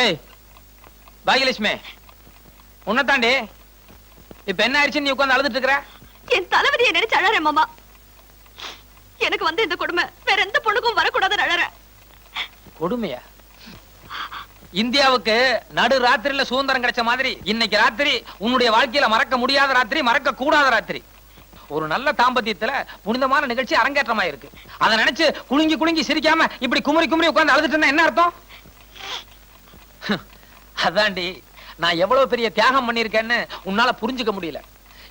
ஏய் பாகியலட்சுமி உன்னதாண்டி இப்ப என்ன ஆயிடுச்சு நீ உட்கார்ந்து அழுதுட்டு இருக்கிற? என் தளபதியை நினைச்சு அழறேன் மாமா. எனக்கு வந்து இந்த கொடுமை வேற எந்த பொண்ணுக்கும் வரக்கூடாதுன்னு கொடுமையா? இந்தியாவுக்கு நடு ராத்திரியில சுதந்திரம் கிடைச்ச மாதிரி இன்னைக்கு ராத்திரி உன்னுடைய வாழ்க்கையில மறக்க முடியாத ராத்திரி மறக்க கூடாத ராத்திரி. ஒரு நல்ல தாம்பத்தியத்துல புனிதமான நிகழ்ச்சி அரங்கேற்றமா இருக்கு அதை நினைச்சு குலுங்கி குலுங்கி சிரிக்காம இப்படி குமரி குமரி உட்கார்ந்து அழுதுட்டு என்ன அர்த்தம்? அதாண்டி நான் எவ்வளவு பெரிய தியாகம் பண்ணியிருக்கேன்னு உன்னால புரிஞ்சுக்க முடியல.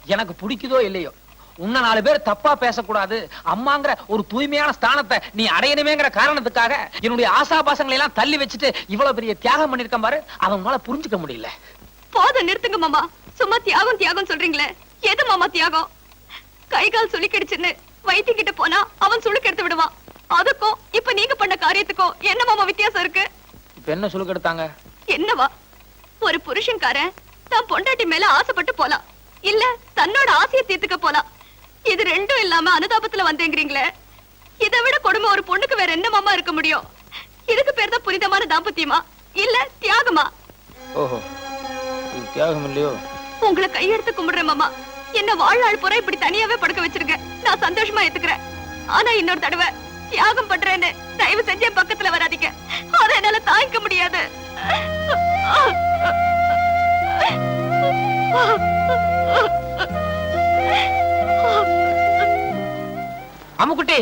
எனக்கு பிடிக்குதோ இல்லையோ? உன்னை நாலு பேர் தப்பா பேசக்கூடாது. அம்மாங்கிற ஒரு தூய்மையான ஸ்தானத்தை நீ அடையணுமேங்கிற காரணத்துக்காக என்னுடைய ஆசாபாசங்களை எல்லாம் தள்ளி வச்சுட்டு இவ்வளவு பெரிய தியாகம் பண்ணிருக்கேன் பாரு அவன் உன்னால புரிஞ்சுக்க முடியல. போதும் நிறுத்துங்க மாமா. சும்மா தியாகம் தியாகம் சொல்றீங்களே. எது மாமா தியாகம்? கை கால் சுளுக்கிடுச்சுன்னு வைத்திய கிட்ட போனா அவன் சுளுக்கு எடுத்து விடுவான். அதுக்கும் இப்ப நீங்க பண்ண காரியத்துக்கும் என்ன மாமா வித்தியாசம் இருக்கு? சொல்லுக்கு எடுத்தாங்க. என்னவா? ஒரு புருஷன்காரன் தான் பொண்டாட்டி மேல ஆசைப்பட்டு போலாம் இல்ல தன்னோட ஆசையை தீர்த்துக்க போலாம் இது ரெண்டும் இல்லாம அனுதாபத்துல வந்தேங்கிறீங்களே. இதை விட கொடுமை ஒரு பொண்ணுக்கு வேற என்ன மாமா இருக்க முடியும்? இதுக்கு பேர் தான் புனிதமான தாம்பத்தியமா? இல்ல தியாகமா? ஓஹோ தியாகம் இல்லையோ? உங்களை கையெடுத்து கும்பிடுறேன் மாமா. என்ன வாழ்நாள் பூரா இப்படி தனியாவே படுக்க வச்சிருக்க நான் சந்தோஷமா ஏத்துக்கிறேன். ஆனா இன்னொரு தடவை தியாகம் பண்றேன்னு தயவு செஞ்சு என் பக்கத்துல வராதீங்க அதை என்னால தாங்கிக்க முடியாது அம்முக்குட்டி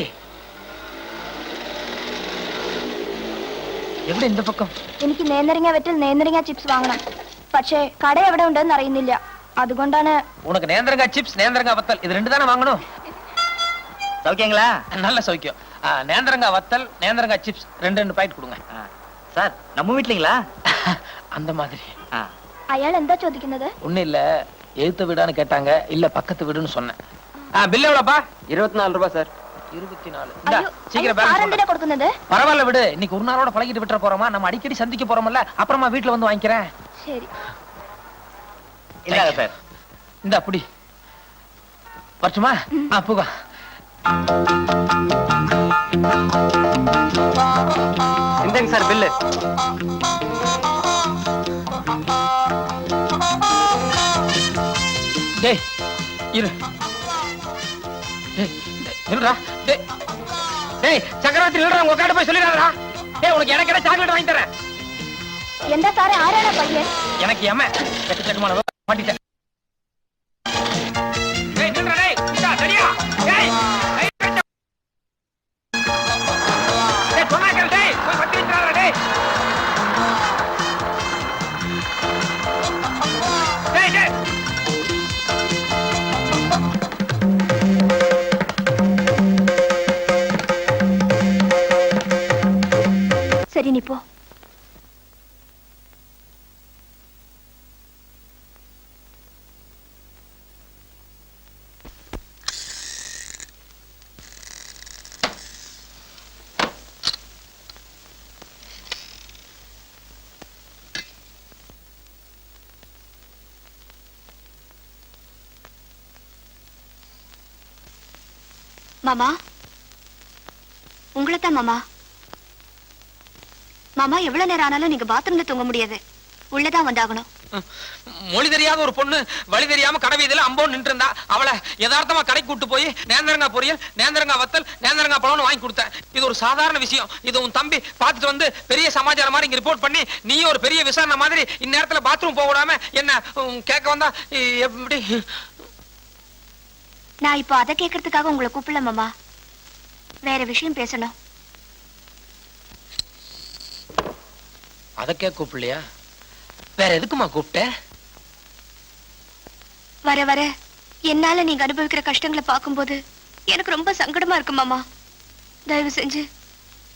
എവിടെ இந்த പക്കം എനിക്ക് നേന്ത്രങ്ങ വെറ്റിൽ നേന്ത്രങ്ങ ചിപ്സ് വാങ്ങണം പക്ഷേ കട എവിടെ ഉണ്ടെന്ന് അറിയുന്നില്ല അതുകൊണ്ടാണ് உனக்கு நேந்திரங்கா சிப்ஸ் நேந்திரங்கா வத்தல் இது ரெண்டு தானே வாங்கணும் சௌக்கியங்களா நல்ல சௌக்கியம் ஆ, நேந்திரங்கா வத்தல் நேந்திரங்கா சிப்ஸ் ரெண்டு ரெண்டு பாக்கெட் கொடுங்க ஆ, சார் நம்ம வீட்லீங்களா அந்த மாதிரி ஆ, അയാൾ എന്താ ചോദിക്കുന്നത് ஒண்ணு இல்ல எழுத்த வீடான்னு கேட்டாங்க இல்ல பக்கத்து வீடுன்னு சொன்னேன் ஆ, பில் எவ்வளோப்பா இருபத்தி நாலு ரூபாய் சார் இருபத்தி நாலு இந்தா, അയ്യോ சீக்கிரம் സാർ balance എന്തിനാ சொல்லு. കൊടുക്കുന്നത് பரவாயில்ல விடு இன்னைக்கு ஒரு நாளோட பழகிட்டு விட்டுற போறோமா நம்ம அடிக்கடி சந்திக்க போறோம்ல அப்புறமா வீட்டுல வந்து வாங்கிக்கிறேன் ശരി இந்தாங்க சார் இந்த அப்படி வரட்டுமா ஆ போக இந்தங்க சார் பில்லு டேய் இரு. டேய் சக்கரவர்த்தி நில்றா உங்க போய் சொல்லிடாதடா. டேய் உனக்கு எனக்கு என்ன சாக்லேட் வாங்கி தரேன்? எந்த சாரே ஆறான பையன் எனக்கு ஏமா சக்கமான மாட்டிட்ட சரி நீ போ. மாமா? உங்களைத்தான் மாமா? மாமா எவ்வளவு நேரம் ஆனாலும் நீங்க பாத்ரூம்ல தூங்க முடியாது. உள்ளதான் வந்தாகணும். மொழி தெரியாத ஒரு பொண்ணு வழி தெரியாம கடை வீதியில அம்போ நின்று இருந்தா அவளை யதார்த்தமா கடைக்கு கூட்டு போய் நேந்திரங்கா பொரியல் நேந்திரங்கா வத்தல் நேந்திரங்கா பழம்னு வாங்கி கொடுத்தேன். இது ஒரு சாதாரண விஷயம். இது உன் தம்பி பார்த்துட்டு வந்து பெரிய சமாச்சாரம் மாதிரி இங்க ரிப்போர்ட் பண்ணி நீயும் ஒரு பெரிய விசாரணை மாதிரி இந்நேரத்துல பாத்ரூம் போக விடாம என்ன கேட்க வந்தா எப்படி? நான் இப்போ அதை கேட்கறதுக்காக உங்களை கூப்பிடல மாமா. வேற விஷயம் பேசணும். அத கேட்க கூப்பிடலையா? வேற எதுக்குமா கூப்பிட்ட? வர வர. என்னால நீங்க அனுபவிக்கிற கஷ்டங்களை பார்க்கும்போது எனக்கு ரொம்ப சங்கடமா இருக்கு மாமா. தயவு செஞ்சு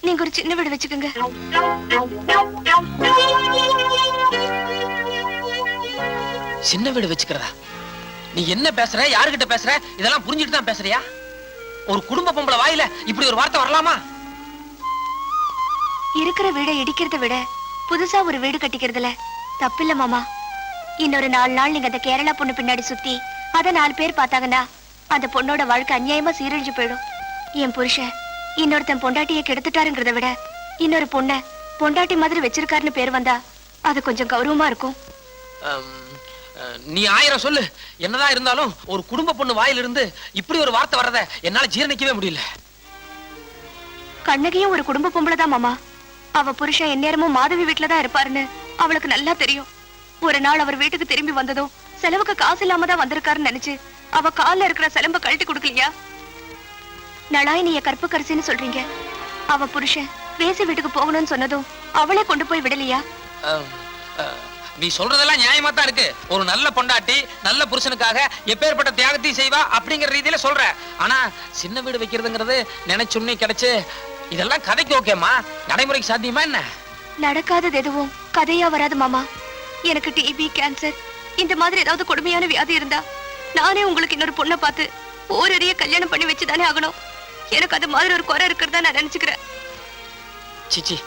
நீங்க ஒரு சின்ன வீடு வச்சுக்கோங்க. சின்ன வீடு வச்சுக்கிறதா? நீ என்ன பேசுற? யாருகிட்ட பேசுற? இதெல்லாம் புரிஞ்சுட்டு தான் பேசுறியா? ஒரு குடும்ப பொம்பளை வாயில இப்படி ஒரு வார்த்தை வரலாமா? இருக்கிற வீடை இடிக்கிறத விட புதுசா ஒரு வீடு கட்டிக்கிறதுல. தப்பில்ல மாமா. இன்னொரு நாலு நாள் நீங்க அந்த கேரளா பொண்ணு பின்னாடி சுத்தி அத நாலு பேர் பார்த்தாங்கன்னா அந்த பொண்ணோட வாழ்க்கை அநியாயமா சீரழிஞ்சு போயிடும். என் புருஷன் இன்னொருத்தன் பொண்டாட்டியை கெடுத்துட்டாருங்கிறத விட இன்னொரு பொண்ண பொண்டாட்டி மாதிரி வச்சிருக்காருன்னு பேர் வந்தா அது கொஞ்சம் கௌரவமா இருக்கும். நீ ஆயிரம் சொல்லு. என்னதான் இருந்தாலும் ஒரு குடும்ப பொண்ணு வாயிலிருந்து இப்படி ஒரு வார்த்தை வர்றத என்னால ஜீரணிக்கவே முடியல. கண்ணகியும் ஒரு குடும்ப பொம்பளை தான் மாமா. அவ புருஷன் எந்நேரமும் மாதவி வீட்டுலதான் இருப்பாருன்னு அவளுக்கு நல்லா தெரியும். ஒரு நாள் அவர் வீட்டுக்கு திரும்பி வந்ததும் செலவுக்கு காசு இல்லாம தான் வந்திருக்காருன்னு நினைச்சு அவ கால்ல இருக்கிற செலம்ப கழட்டி கொடுக்கலையா? நலாயினிய கற்புக்கரசின்னு சொல்றீங்க. அவ புருஷன் பேசி வீட்டுக்கு போகணும்னு சொன்னதும் அவளே கொண்டு போய் விடலையா? அஹ், நீ சொல்றதெல்லாம் நியாயமா தான் இருக்கு. ஒரு நல்ல பொண்டாட்டி நல்ல புருஷனுக்காக எப்பேற்பட்ட தியாகத்தையும் செய்வா அப்படிங்கிற ரீதியில சொல்ற. ஆனா சின்ன வீடு வைக்கிறதுங்கிறது நினைச்சுன்னே கிடைச்சு இதெல்லாம் கதைக்கு ஓகேம்மா. நடைமுறைக்கு சாத்தியமா என்ன? நடக்காதது எதுவும். கதையா வராது மாமா. எனக்கு டிபி கேன்சர் இந்த மாதிரி ஏதாவது கொடுமையான வியாதி இருந்தா நானே உங்களுக்கு இன்னொரு பொண்ணை பார்த்து ஓரறிய கல்யாணம் பண்ணி வச்சுதானே ஆகணும். எனக்கு அது மாதிரி ஒரு குறை இருக்கிறதா நான் நினைச்சுக்கிறேன். சிச்சி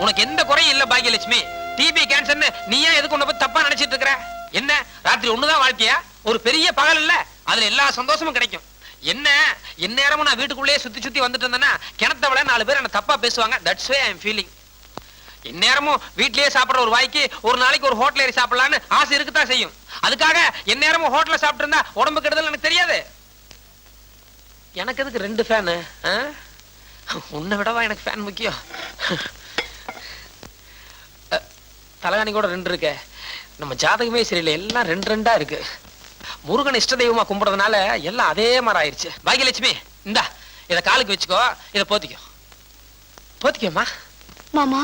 உனக்கு எந்த குறையும் இல்ல பாக்கியலட்சுமி. டிபி கேன்சர்னு நீ ஏன் எதுக்கு உன்னை பத்தி தப்பா நினைச்சிட்டு இருக்கிற? என்ன? ராத்திரி ஒண்ணுதான் வாழ்க்கையா? ஒரு பெரிய பகல் இல்ல? அதுல எல்லா சந்தோஷமும் கிடைக்கும். என்ன? எந்நேரமும் நான் வீட்டுக்குள்ளேயே சுத்தி சுத்தி வந்துட்டு இருந்தேன்னா கிணத்தவள நாலு பேர் என்ன தப்பா பேசுவாங்க. தட்ஸ் வே ஐம் ஃபீலிங் எந்நேரமும் வீட்லயே சாப்பிடுற ஒரு வாய்க்கு ஒரு நாளைக்கு ஒரு ஹோட்டல் ஏறி சாப்பிடலான்னு ஆசை இருக்குதான் செய்யும். அதுக்காக எந்நேரமும் ஹோட்டல்ல சாப்பிட்டு இருந்தா உடம்பு கெடுதல் எனக்கு தெரியாது. எனக்கு எதுக்கு ரெண்டு ஃபேனு உன்னை விடவா எனக்கு ஃபேன் முக்கியம்? அ, தலகாணி கூட ரெண்டு இருக்கு. நம்ம ஜாதகமே சரியில்லை. எல்லாம் ரெண்டு ரெண்டா இருக்கு. முருகன் இஷ்ட தெய்வமா கும்பிடுறதுனால எல்லாம் அதே மாதிரி ஆயிருச்சு. பாக்கியலட்சுமி இந்தா இத காலுக்கு வச்சுக்கோ இத போத்திக்கோ. போத்திக்கோமா மாமா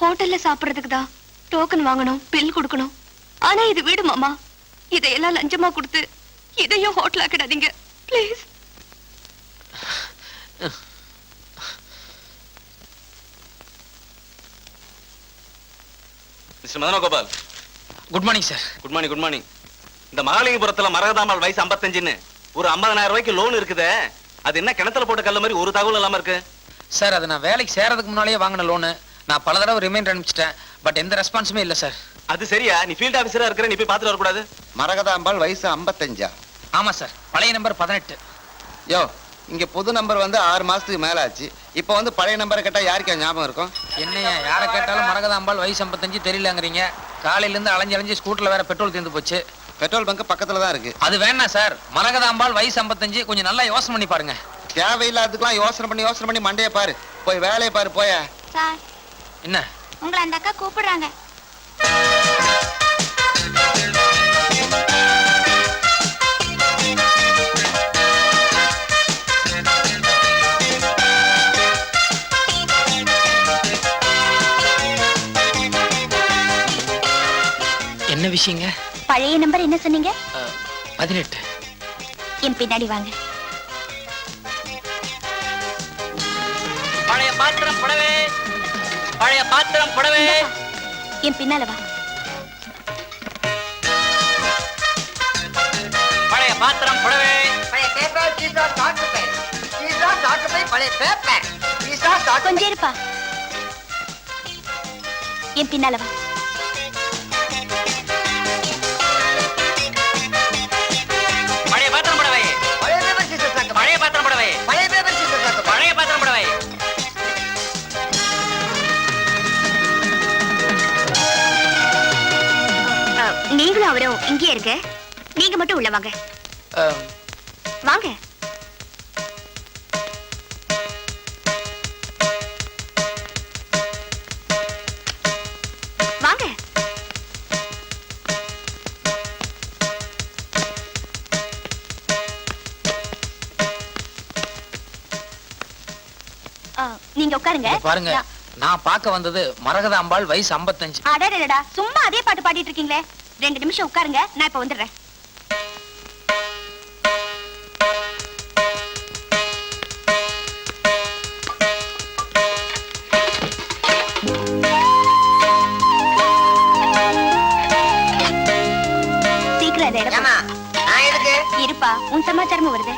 ஹோட்டல்ல சாப்பிடுறதுக்கு தான் டோக்கன் வாங்கணும் பில் கொடுக்கணும். ஆனா இது வீடு மாமா. இதையெல்லாம் லஞ்சமா கொடுத்து இதையும் hotel ஆக்கிடாதீங்க. Please mister Madanagopal. Good morning sir good morning good morning இந்த மகாலிங்கபுரத்துல மரகதாம்பாள் வயசு 55 ஒரு 50000 ரூபாய்க்கு லோன் இருக்குதே. அது என்ன கிணத்துல போட்ட கல்ல மாதிரி ஒரு தகவல் இல்லாம இருக்கு? சார் அது நான் வேலைக்கு சேரதுக்கு முன்னாலேயே வாங்கின லோனு நான் பல தடவை ரிமைண்ட் அனுப்பிச்சிட்டேன். பட் எந்த ரெஸ்பான்ஸுமே இல்லை சார். அது சரியா? நீ ஃபீல்ட் ஆபீசரா இருக்கிற நீ போய் பார்த்துட்டு வரக்கூடாது. மரகதாம்பாள் வயசு ஐம்பத்தஞ்சா? ஆமா சார். பழைய நம்பர் பதினெட்டு. யோ இங்க புது நம்பர் வந்து ஆறு மாசத்துக்கு மேல ஆச்சு இப்போ வந்து பழைய நம்பரை கேட்டா யாருக்கு ஞாபகம் இருக்கும்? என்னையா? யாரை கேட்டாலும் மரகதாம்பாள் வயசு ஐம்பத்தஞ்சு தெரியலங்கிறீங்க. காலையில இருந்து அலைஞ்சு அலைஞ்சு ஸ்கூட்டர்ல வேற பெட்ரோல் தீர்ந்து போச்சு. பெட்ரோல் பங்க் பக்கத்துல தான் இருக்கு. அது வேணாம் சார். மரகதாம்பாள் வயசு ஐம்பத்தஞ்சு கொஞ்சம் நல்லா யோசனை பண்ணி பாருங்க. தேவையில்லாததுக்கெல்லாம் யோசனை பண்ணி யோசனை பண்ணி மண்டையை பாரு. போய் வேலையை பாரு போய. சார். என்ன? உங்களை அந்த அக்கா கூப்பிடுறாங்க. என்ன விஷயங்க? பழைய நம்பர் என்ன சொன்னீங்க? பதினெட்டு. என் பின்னாடி வாங்க. பழைய பாத்திரம் புடவே. பழைய பாத்திரம் புடவே. என் பின்னால வா. பழைய பாத்திரம் புடவே. பழைய பேப்பர் பீஸா சாக்கு பை பீஸா சாக்கு பை பழைய பேப்பர் பீஸா சாக்கு கொஞ்சம் இருப்பா. என் பின்னால வா. அவரும் இங்கே இருங்க. நீங்க மட்டும் உள்ள வாங்க. வாங்க. நீங்க உட்காருங்க. பாருங்க. நான் பார்க்க வந்தது மரகதாம்பாள் வயசு ஐம்பத்தஞ்சு. அடடடா சும்மா அதே பாட்டு பாடிட்டு இருக்கீங்களே. ரெண்டு நிமிஷம் உட்காருங்க நான் இப்ப வந்துடுறேன். சீக்கிரம் இருப்பா உன் சமாச்சாரமும் வருது.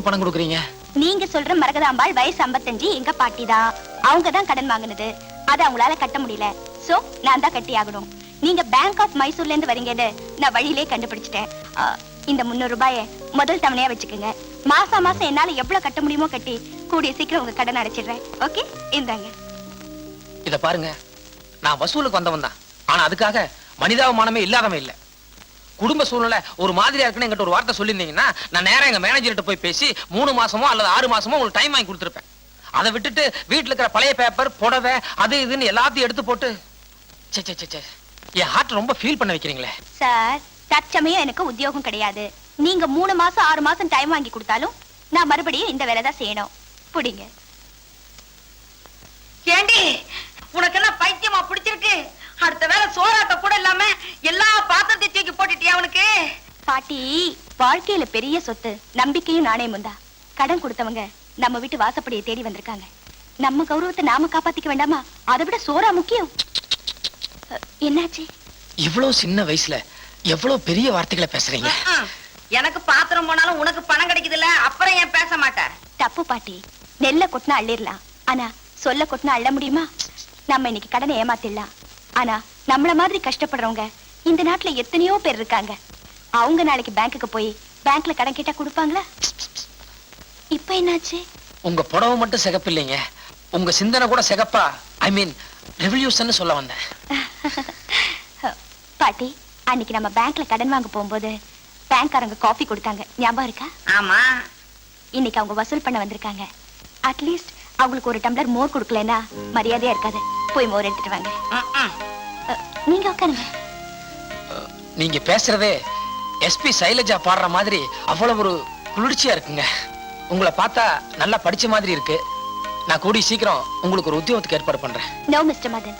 எதுக்கு பணம் கொடுக்குறீங்க? நீங்க சொல்ற மரகதாம்பாள் வயசு 55 எங்க பாட்டி தான். அவங்க தான் கடன் வாங்குனது. அதை அவங்களால கட்ட முடியல. சோ நான் தான் கட்டி ஆகணும். நீங்க பேங்க் ஆஃப் மைசூர்ல இருந்து வரீங்கன்னு நான் வழியிலே கண்டுபிடிச்சிட்டேன். இந்த முன்னூறு ரூபாய முதல் தவணையா வச்சுக்கோங்க. மாசம் மாசம் என்னால எவ்வளவு கட்ட முடியுமோ கட்டி கூடிய சீக்கிரம் உங்க கடன் அடைச்சிடுறேன். ஓகே இந்தாங்க. இத பாருங்க. நான் வசூலுக்கு வந்தவன் தான். ஆனா அதுக்காக மனிதாபிமானமே இல்லாதவன் இல்ல. குடும்ப சூழ்நிலை ஒரு மாதிரியா இருக்குன்னு என்கிட்ட ஒரு வார்த்தை சொல்லியிருந்தீங்கன்னா நான் நேரா எங்க மேனேஜர்கிட்ட போய் பேசி மூணு மாசமோ அல்லது ஆறு மாசமோ உங்களுக்கு டைம் வாங்கி கொடுத்துருப்பேன். அதை விட்டுட்டு வீட்டுல இருக்கிற பழைய பேப்பர் புடவை அது இதுன்னு எல்லாத்தையும் எடுத்து போட்டு ச்சே ச்சே ச்சே, ச்சே. என் ஹார்ட் ரொம்ப ஃபீல் பண்ண வைக்கிறீங்களே. சார் தற்சமயம் எனக்கு உத்தியோகம் கிடையாது. நீங்க மூணு மாசம் ஆறு மாசம் டைம் வாங்கி கொடுத்தாலும் நான் மறுபடியும் இந்த வேலை தான் செய்யணும். புடிங்க. ஏண்டி உனக்கு என்ன பைத்தியமா பிடிச்சிருக்கு? அடுத்த வேலை சோறாக்க கூட இல்லாம எல்லா பாத்திரத்தையும் தூக்கி போட்டுட்டியா அவனுக்கு? பாட்டி வாழ்க்கையில பெரிய சொத்து நம்பிக்கையும் நாணயமும் தான். கடன் கொடுத்தவங்க நம்ம வீட்டு வாசப்படியை தேடி வந்திருக்காங்க. நம்ம கௌரவத்தை நாம காப்பாத்திக்க வேண்டாமா? அதை விட சோறா முக்கியம். என்னாச்சு? இவ்வளவு சின்ன வயசுல எவ்வளவு பெரிய வார்த்தைகளை பேசுறீங்க. எனக்கு பாத்திரம் போனாலும் உனக்கு பணம் கிடைக்குதுல்ல அப்புறம் ஏன் பேச மாட்டேன் தப்பு பாட்டி. நெல்ல கொட்டினா அள்ளிடலாம். ஆனா சொல்ல கொட்டினா அள்ள முடியுமா? நம்ம இன்னைக்கு கடனை ஏமாத்திடலாம். ஆனா நம்மள மாதிரி கஷ்டப்படுறவங்க இந்த நாட்டுல எத்தனையோ பேர் இருக்காங்க. அவங்க நாளைக்கு பேங்க்குக்கு போய் பேங்க்ல கடன் கேட்டா கொடுப்பாங்களா? இப்ப என்னாச்சு? உங்க புடவை மட்டும் சிகப்பு இல்லைங்க உங்க சிந்தனை கூட சிகப்பா ஐ மீன் ரெவல்யூஷன் சொல்ல வந்தேன். பாட்டி அன்னைக்கு நம்ம பேங்க்ல கடன் வாங்க போகும்போது பேங்க்காரங்க காஃபி கொடுத்தாங்க. ஞாபகம் இருக்கா? ஆமா. இன்னைக்கு அவங்க வசூல் பண்ண வந்திருக்காங்க. அட்லீஸ்ட் அவங்களுக்கு ஒரு டம்ளர் மோர் கொடுக்கலன்னா மரியாதையா இருக்காது. போய் மோர் எடுத்துட்டு வாங்க. நீங்க உட்காருங்க நீங்க பேசுறதே எஸ்பி சைலஜா பாடுற மாதிரி அவ்வளவு ஒரு குளிர்ச்சியா இருக்குங்க. உங்களை பார்த்தா நல்லா படிச்ச மாதிரி இருக்கு. நான் கூடி சீக்கிரம் உங்களுக்கு ஒரு உத்தியோகத்துக்கு ஏற்பாடு பண்றேன். நோ மிஸ்டர் மதன்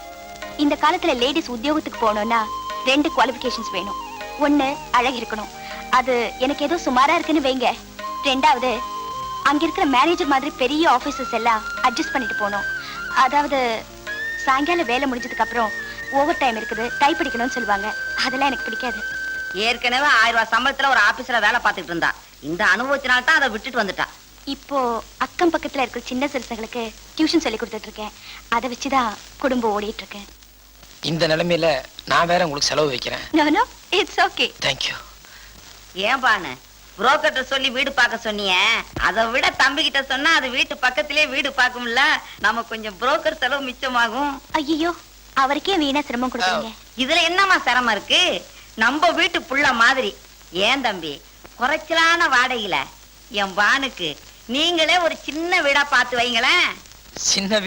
இந்த காலத்துல லேடிஸ் உத்தியோகத்துக்கு போகணும்னா ரெண்டு குவாலிஃபிகேஷன்ஸ் வேணும். ஒண்ணு அழகு இருக்கணும். அது எனக்கு ஏதோ சுமாரா இருக்குன்னு வைங்க. ரெண்டாவது அங்க இருக்கிற மேனேஜர் மாதிரி பெரிய ஆபீசர்ஸ் எல்லாம் அட்ஜஸ்ட் பண்ணிட்டு போகணும். அதாவது சாயங்காலம் வேலை முடிஞ்சதுக்கு அப்புறம் ஓவர் டைம் இருக்குது டைப் அடிக்கணும்னு சொல்லுவாங்க. அதெல்லாம் எனக்கு பிடிக்காது. ஏற்கனவே ஆயிரம் ரூபாய் சம்பளத்துல ஒரு ஆபீஸ்ல வேலை பார்த்துட்டு இருந்தா. இந்த அனுபவத்தினால தான் அதை விட்டுட்டு வந்துட்டா. இப்போ அக்கம் பக்கத்துல இருக்கிற சின்ன சிறுசங்களுக்கு டியூஷன் சொல்லி கொடுத்துட்டு இருக்கேன். அதை வச்சுதான் குடும்பம் ஓடிட்டு இருக்கேன் இந்த நிலைமையில நான் வேற உங்களுக்கு செலவு வைக்கிறேன். No no it's okay thank you ஏன் பானு புரோக்கர்ட்ட சொல்லி வீடு பார்க்க சொன்னியே? அதை விட தம்பி கிட்ட சொன்னா அது வீட்டு பக்கத்திலே வீடு பார்க்கும்ல? நம்ம கொஞ்சம் புரோக்கர் செலவு மிச்சமாகும். ஐயோ அவருக்கே வீணா சிரமம் கொடுக்குறீங்க. இதுல என்னம்மா சிரமம் இருக்கு? நம்ம வீட்டு புள்ள மாதிரி. ஏன் தம்பி? குறைச்சலான வாடகையில. என் வானுக்கு நீங்களே ஒரு சின்ன வீடா பார்த்து வைங்களேன். சின்ன